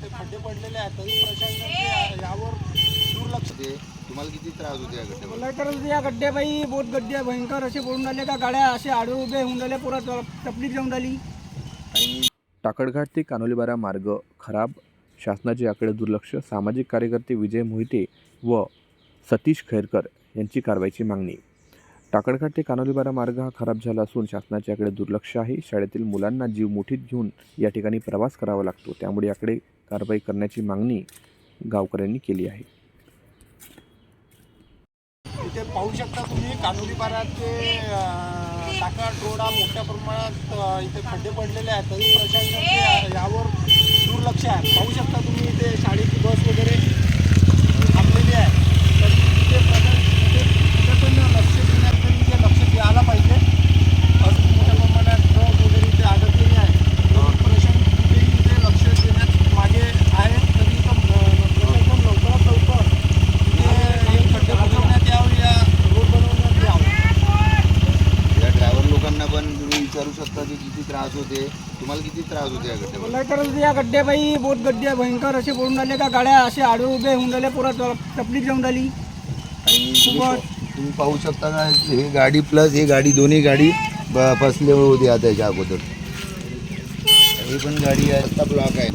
इथे खड्डे पडलेले आहेत. तरी प्रशासन यावर दुर्लक्ष. ते तुम्हाला किती त्रास होते या गड्ड्यावर मला तर या गड्डे बाई बहुत गड्डे भयंकर असे पडून राहिले का गाड्या असे आडवे उभे होऊन राहिले पुरा तपलीक जाऊन राहिली. आणि टाकडघाट ते कानोलीबारा मार्ग खराब. शासनाचे याकडे दुर्लक्ष. सामाजिक कार्यकर्ते विजय मोहिते व सतीश खैरकर यांची कारवाईची मागणी. टाकडघाट ते कानोलीबारा मार्ग हा खराब झाला असून शासनाच्या याकडे दुर्लक्ष आहे. शाळेतील मुलांना जीव मुठीत घेऊन या ठिकाणी प्रवास करावा लागतो. त्यामुळे याकडे कारवाई करण्याची मागणी गावकऱ्यांनी केली आहे. इथे पाहू शकता तुम्ही कानोली पारात ते रोडा मोठ्या प्रमाणात इथे खड्डे पडलेले आहेत. तरी प्रशासनाचे यावर दुर्लक्ष आहे. पाहू शकता तुम्ही इथे शाळेची बस वगैरे थांबलेली आहे तर इथे प्रशासन इथे कुठे पण लक्ष देण्यात तरी इथे लक्ष द्यायला पाहिजे असं मोठ्या प्रमाणात ट्रक वगैरे इथे अडकलेली आहे तर प्रशासन कुठेही इथे लक्ष देण्यात मागे आहे तरी इथं अ, प्रशासन लवकरात लवकर इथे हे खड्डे बुजवण्यात यावं या रोड बनवण्यात यावं या ड्रायव्हर लोकांना पण विचारू शकता की किती त्रास होते? तुम्हाला किती त्रास होते या गड्ड्यावर? मला तर या गड्डे बाई बहुत गड्डे भयंकर असे पडून राहिले का गाड्या असे आडवे उभे होऊन राहिले पुरा तपलीक जाऊन राहिली. आणि तुम्ही तुम्ही पाहू शकता का हे गाडी प्लस ही गाडी दोन्ही गाडी ब- फसले होते आता याच्या अगोदर. ही पण गाडी आहे रस्ता ब्लॉक आहे.